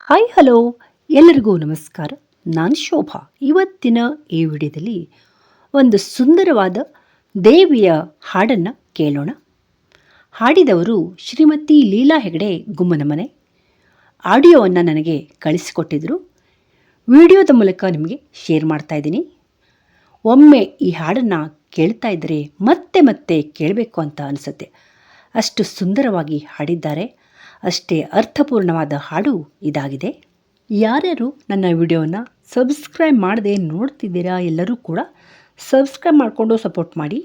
Hi hello ಎಲ್ಲರಿಗೂ ನಮಸ್ಕಾರ. ನಾನು ಶೋಭಾ. ಇವತ್ತಿನ ಈ ವಿಡಿಯೋದಲ್ಲಿ ಒಂದು ಸುಂದರವಾದ ದೇವಿಯ ಹಾಡನ್ನು ಕೇಳೋಣ. ಹಾಡಿದವರು ಶ್ರೀಮತಿ ಲೀಲಾ ಹೆಗಡೆ ಗುಮ್ಮನಮನೆ ಆಡಿಯೋವನ್ನು ನನಗೆ ಕಳಿಸಿಕೊಟ್ಟಿದ್ದರು ವಿಡಿಯೋದ ಮೂಲಕ ನಿಮಗೆ ಶೇರ್ ಮಾಡ್ತಾ ಇದ್ದೀನಿ. ಒಮ್ಮೆ ಈ ಹಾಡನ್ನು ಕೇಳ್ತಾ ಇದ್ದರೆ ಮತ್ತೆ ಮತ್ತೆ ಕೇಳಬೇಕು ಅಂತ ಅನಿಸುತ್ತೆ. ಅಷ್ಟು ಸುಂದರವಾಗಿ ಹಾಡಿದ್ದಾರೆ. ಅಷ್ಟೇ ಅರ್ಥಪೂರ್ಣವಾದ ಹಾಡು ಇದಾಗಿದೆ. ಯಾರ್ಯಾರು ನನ್ನ ವಿಡಿಯೋನ ಸಬ್ಸ್ಕ್ರೈಬ್ ಮಾಡದೆ ನೋಡ್ತಿದ್ದೀರಾ ಎಲ್ಲರೂ ಕೂಡ ಸಬ್ಸ್ಕ್ರೈಬ್ ಮಾಡಿಕೊಂಡು ಸಪೋರ್ಟ್ ಮಾಡಿ.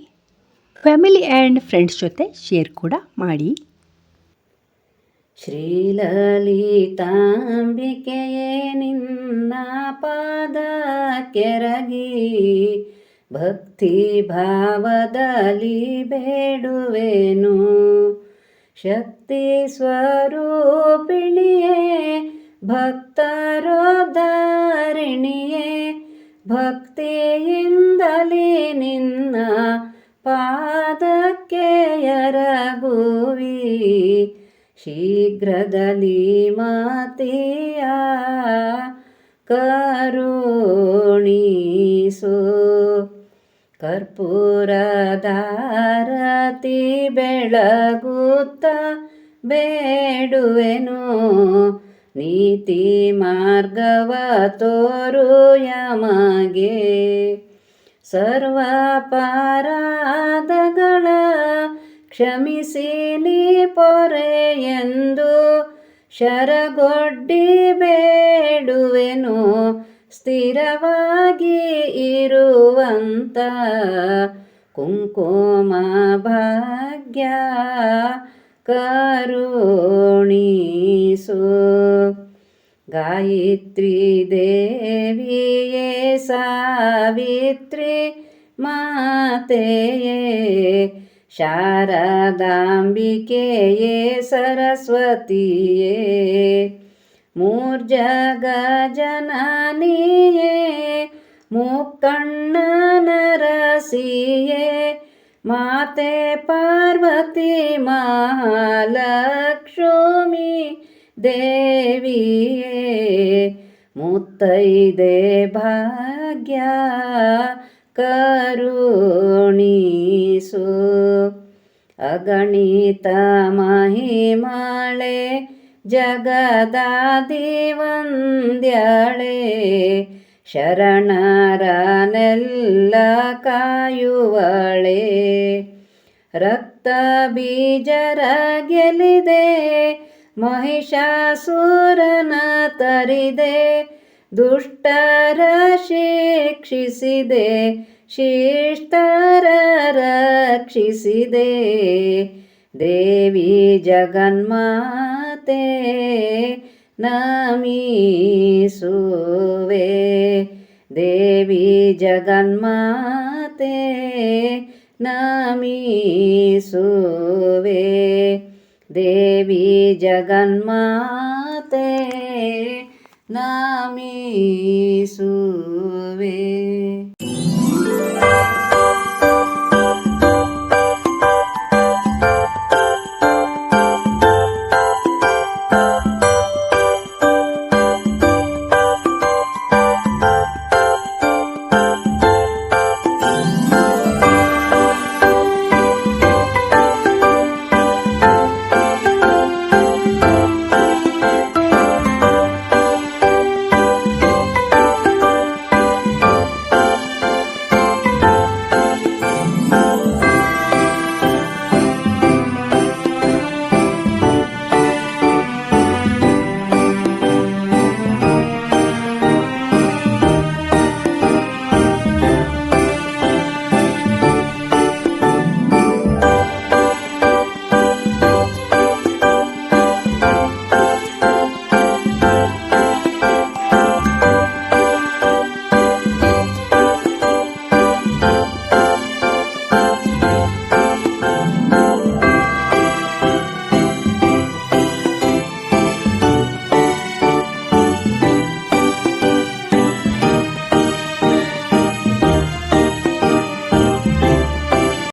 ಫ್ಯಾಮಿಲಿ ಆ್ಯಂಡ್ ಫ್ರೆಂಡ್ಸ್ ಜೊತೆ ಶೇರ್ ಕೂಡ ಮಾಡಿ. ಶ್ರೀಲಲಿತಾಂಬಿಕೆಯೇ ನಿನ್ನ ಪಾದ ಕೆರಗಿ ಭಕ್ತಿ ಭಾವದಲ್ಲಿ ಬೇಡುವೆನು. ಶಕ್ತಿ ಸ್ವರೂಪಿಣಿಯೇ ಭಕ್ತರೋದಾರಿಣಿಯೇ ಭಕ್ತಿಯಿಂದಲೇ ನಿನ್ನ ಪಾದಕ್ಕೆ ಎರಗುವಿ. ಶೀಘ್ರದಲ್ಲಿ ಮಾತೆಯ ಕರುಣಿಸು ಕರ್ಪೂರದಾರತಿ ಬೆಳಗುತ್ತ ಬೇಡುವೆನು. ನೀತಿ ಮಾರ್ಗವ ತೋರು ಯಮಗೆ. ಸರ್ವ ಪಾರಾದಗಳ ಕ್ಷಮಿಸಿ ನೀ ಪೊರೆ ಎಂದು ಶರಗೊಡ್ಡಿ ಬೇಡುವೆನು. ಸ್ಥಿರವಾಗಿ ಇರುವಂತ ಕುಂಕುಮ ಭಾಗ್ಯ ಕರುಣಿಸು. ಗಾಯತ್ರಿ ದೇವಿಯೇ ಸಾವಿತ್ರಿ ಮಾತೆಯೇ ಶಾರದಾಂಬಿಕೆಯೇ ಸರಸ್ವತಿಯೇ. मूर्जगजननीये मुक्कण्णनरसिये माते पार्वती महालक्ष्मी देवीये मुत्तैदे भाग्या करुणीसु करुणी सु अगणितमहिमाळे ಅಗಣಿತ ಮಹಿಮಾಳೆ ಜಗದಾದಿ ವಂದ್ಯಾಳೆ ಶರಣರನೆಲ್ಲ ಕಾಯುವಳೆ. ರಕ್ತ ಬೀಜರ ಗೆಲಿದೆ, ಮಹಿಷಾಸುರನ ತರಿದೆ. ದುಷ್ಟರ ಶಿಕ್ಷಿಸಿದೆ, ಶಿಷ್ಟರ ರಕ್ಷಿಸಿದೆ. ದೇವಿ ಜಗನ್ಮಾತೆ ನಮಿಸುವೆ ದೇವಿ ಜಗನ್ಮಾತೆ ನಮಿಸುವೆ ದೇವಿ ಜಗನ್ಮಾತೆ ನಮಿಸುವೆ